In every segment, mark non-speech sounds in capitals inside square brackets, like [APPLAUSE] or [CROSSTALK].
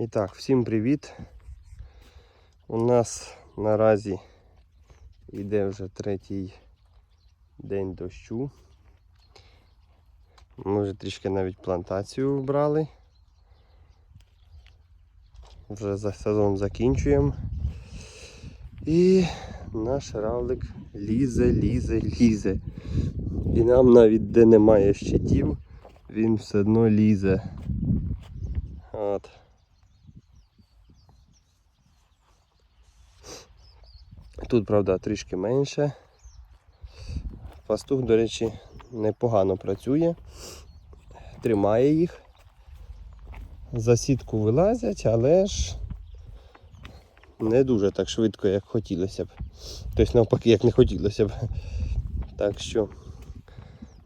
І так, всім привіт. У нас наразі йде вже третій день дощу. Ми вже трішки навіть плантацію брали. Вже за сезон закінчуємо. І наш равлик лізе, лізе, лізе. І нам навіть де немає щитів, він все одно лізе. От. Тут, правда, трішки менше. Пастух, до речі, непогано працює, тримає їх. За сітку вилазять, але ж не дуже так швидко, як хотілося б. Тобто навпаки, як не хотілося б. Так що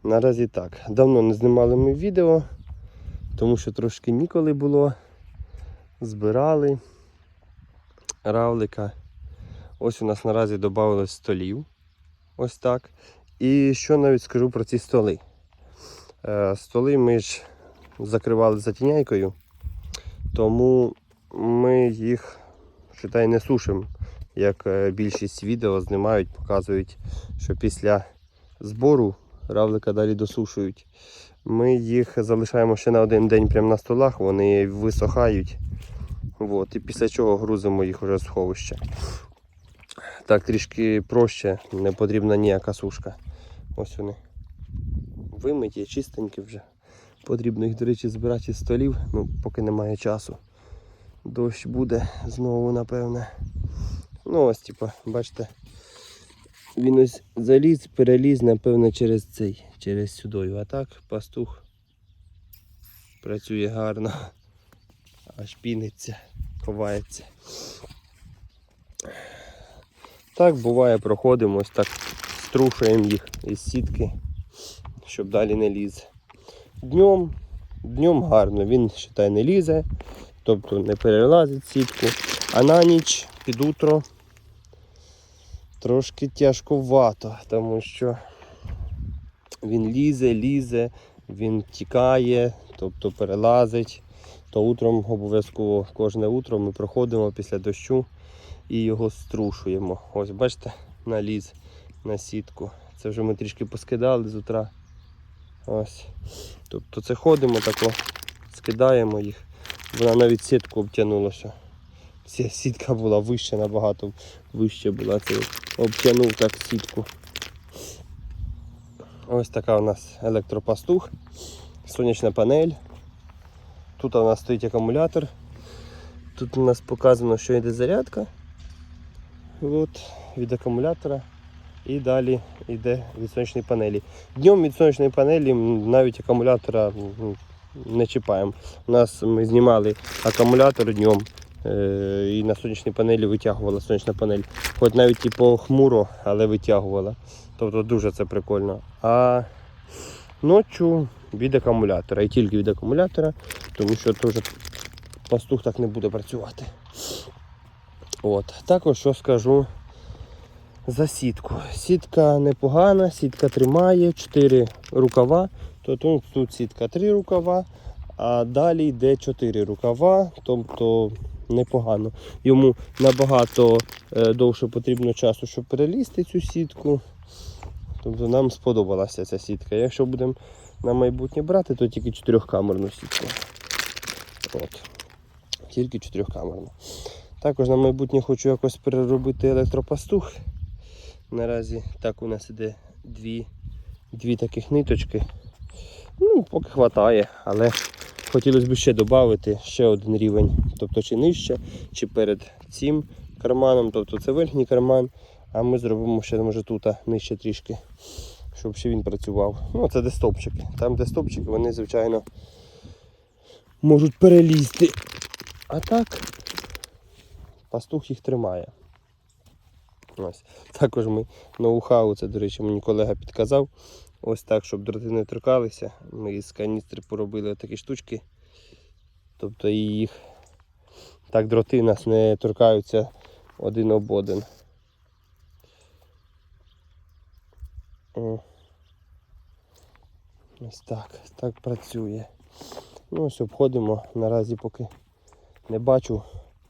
наразі так. Давно не знімали ми відео, тому що трошки ніколи було. Збирали равлика. Ось у нас наразі додавалось столів. Ось так. І що навіть скажу про ці столи. Е, Столи ми ж закривали затіняйкою, тому ми їх считай, не сушимо, як е, більшість відео знімають, показують, що після збору равлика далі досушують. Ми їх залишаємо ще на один день прямо на столах, вони висохають. От, і після чого грузимо їх уже в сховище. Так трішки проще, не потрібна ніяка сушка. Ось вони. Вимиті, чистенькі вже. Потрібно їх, до речі, збирати із столів, ну, поки немає часу. Дощ буде знову, напевне. Ну ось, типа, бачите, він ось заліз, переліз, напевно, через цей, через сюдою. А так пастух працює гарно, аж піниться, ховається. Так буває, проходимо, ось так струшуємо їх із сітки, щоб далі не ліз. Днем, днем гарно, він вважає, не лізе, тобто не перелазить сітку. А на ніч під утро трошки тяжковато, тому що він лізе, лізе, він тікає, тобто перелазить. То утром обов'язково кожне утро ми проходимо після дощу і його струшуємо. Ось бачите, наліз на сітку. Це вже ми трішки поскидали з утра. Ось. Тобто це ходимо тако, скидаємо їх. Вона навіть сітку обтянулася. Ця сітка була вища, набагато вище була. Це обтянув так сітку. Ось така у нас електропастух, сонячна панель. Тут у нас стоїть акумулятор. Тут у нас показано, що йде зарядка. От, від акумулятора. І далі йде від сонячної панелі. Днем від сонячної панелі навіть акумулятора не чіпаємо. У нас ми знімали акумулятор днем е, і на сонячній панелі витягувала сонячна панель. Хоч навіть і похмуро, але витягувала. Тобто дуже це прикольно. А ночі від акумулятора. І тільки від акумулятора, тому що теж пастух так не буде працювати. От. Також що скажу за сітку. Сітка непогана, сітка тримає, 4 рукава, то тут, тут сітка 3 рукава, а далі йде 4 рукава, тобто непогано. Йому набагато е, довше потрібно часу, щоб перелізти цю сітку. Тобто нам сподобалася ця сітка. Якщо будемо на майбутнє брати, то тільки чотирьохкамерну сітку. От. Тільки чотирьохкамерну. Також на майбутнє хочу якось переробити електропастух. Наразі так у нас іде дві, дві таких ниточки. Ну, поки вистачає, але хотілося б ще додати ще один рівень. Тобто чи нижче, чи перед цим карманом. Тобто це верхній карман, а ми зробимо ще може тут нижче трішки, щоб ще він працював. Ну, це де стопчики. Там, де стопчики, вони, звичайно, можуть перелізти. А так, пастух їх тримає. Ось. Також ми ноу-хау, це, до речі, мені колега підказав. Ось так, щоб дроти не торкалися. Ми із каністри поробили такі штучки. Тобто їх так дроти нас не торкаються один об один. Ось так, так працює. Ну ось обходимо наразі поки не бачу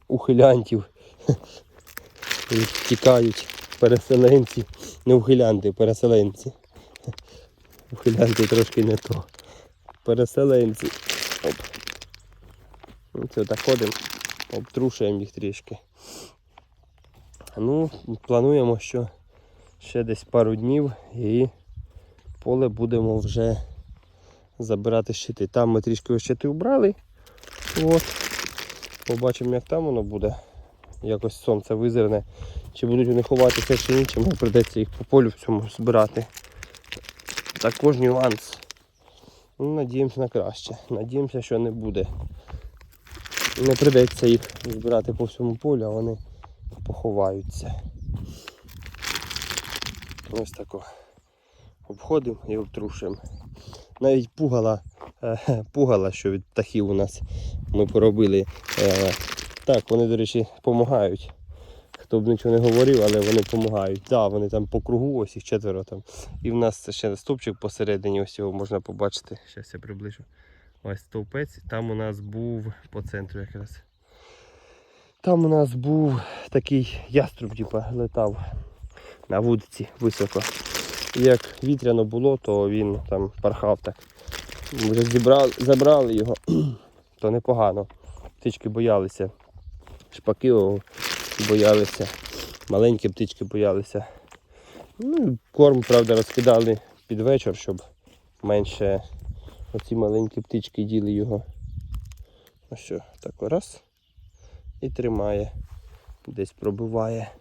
ухилянтів. Тікають переселенці. Не ухилянти, переселенці. Ухилянти трошки не то. Переселенці. Оп. Ну, Це так ходимо, обтрушуємо їх трішки. Ну, плануємо, що ще десь пару днів і поле будемо вже забирати щити. Там ми трішки щити вбрали. От. Побачимо, як там воно буде. Якось сонце визирне. Чи будуть вони ховатися, чи ні, чи мені прийдеться їх по полю всьому збирати. Також нюанс. Ну, надіємося на краще. Надіємося, що не буде. Не прийдеться їх збирати по всьому полю, а вони поховаються. Ось тако. Обходимо і обтрушуємо. Навіть пугала, е, [LAUGHS] пугала, що від птахів у нас ми поробили. Так, вони, до речі, допомагають. Хто б нічого не говорив, але вони допомагають. Так, да, вони там по кругу, ось їх четверо там. І в нас ще стовпчик посередині, ось його можна побачити. Зараз я приближу. Ось стовпець. Там у нас був по центру якраз. Там у нас був такий яструб, типа, летав на вудиці високо. Як вітряно було, то він там пархав так. Ми вже забрали його, [CLEARS THROAT] то непогано. Птички боялися. Шпаки боялися. Маленькі птички боялися. Ну, корм, правда, розкидали під вечір, щоб менше оці маленькі птички їли його. Ось що, так раз. І тримає. Десь пробиває.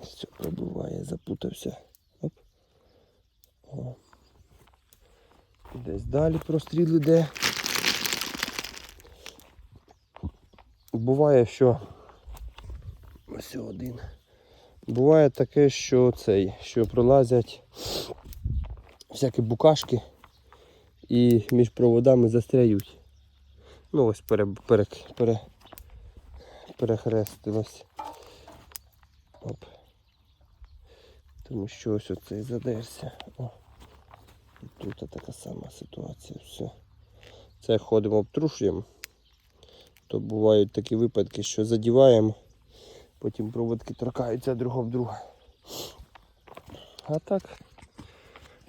Все пробиває, запутався. Оп. О. Десь далі простріл іде. Буває, що ось один. Буває таке, що цей, що пролазять всякі букашки і між проводами застряють. Ну ось пере, пере, пере, перехрестилось. Оп. Тому що ось оцей задерся. О. Тут така сама ситуація. Все. Це ходимо обтрушуємо. То бувають такі випадки, що задіваємо, потім проводки торкаються друг об друга. А так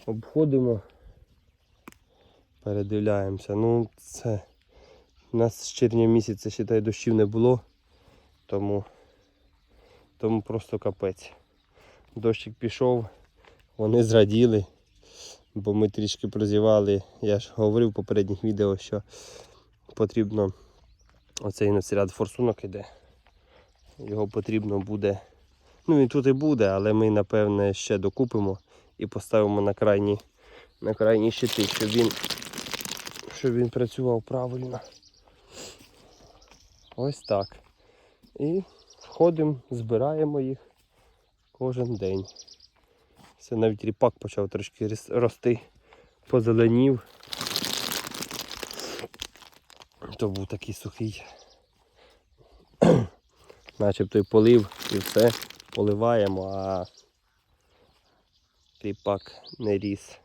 обходимо, передивляємося. Ну це у нас з червня місяця считай, дощів не було, тому, тому просто капець. Дощик пішов, вони зраділи, бо ми трішки прозівали. Я ж говорив в попередніх відео, що потрібно оцей на форсунок іде. Його потрібно буде. Ну він тут і буде, але ми напевне ще докупимо і поставимо на крайні, на крайні щити, щоб він, щоб він працював правильно. Ось так. І ходимо, збираємо їх кожен день. Все, навіть ріпак почав трошки рости, позеленів. То був такий сухий. [CLEARS THROAT] Начебто й полив і все поливаємо, а ріпак не ріс.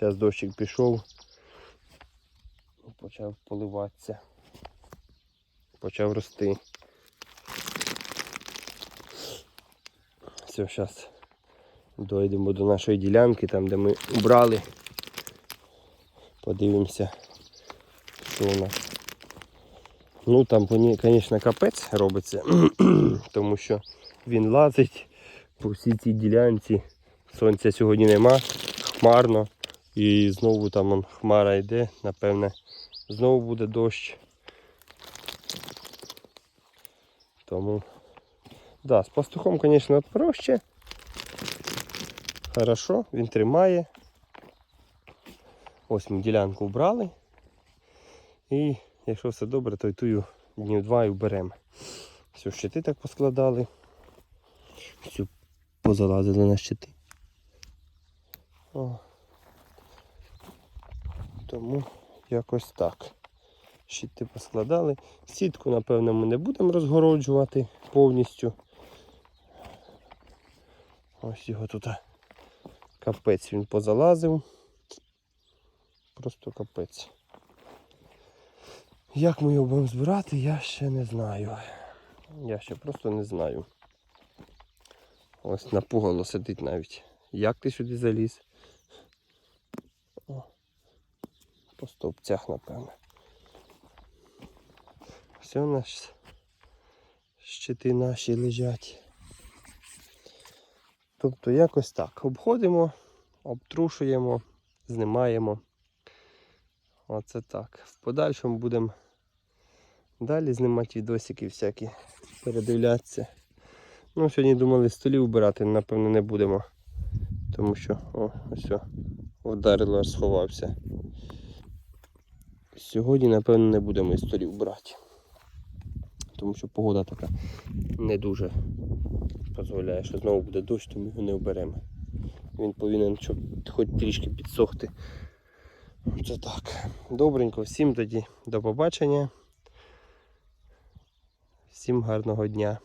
Зараз дощик пішов і почав поливатися. Почав рости. Все, зараз дойдемо до нашої ділянки, там де ми убрали. Подивимося, що у нас. Ну там, звісно, капець робиться, [CLEARS THROAT] тому що він лазить по всій цій ділянці. Сонця сьогодні нема, хмарно. І знову там он, хмара йде, напевне, знову буде дощ. Тому, да, з пастухом, звісно, проще. Хорошо, він тримає. Ось ми ділянку вбрали. І якщо все добре, то й тую днів два і вберемо. Все, щити так поскладали. Все, позалазили на щити. О. Тому якось так. Щити поскладали. Сітку, напевно, ми не будемо розгороджувати повністю. Ось його тут капець він позалазив. Просто капець. Як ми його будемо збирати, я ще не знаю. Я ще просто не знаю. Ось напугало сидить навіть. Як ти сюди заліз? О, по стовпцях, напевно. Все у нас щити наші лежать. Тобто якось так. Обходимо, обтрушуємо, знімаємо. Оце так. В подальшому будемо далі знімати відосики всякі, передивлятися. Ну, сьогодні думали столі вбирати, напевно, не будемо. Тому що, о, ось вдарило, сховався. Сьогодні, напевно, не будемо із столів брати. Тому що погода така не дуже дозволяє, що знову буде дощ, то ми його не оберемо. Він повинен щоб хоч трішки підсохти. Це так. Добренько, всім тоді до побачення. Всім гарного дня.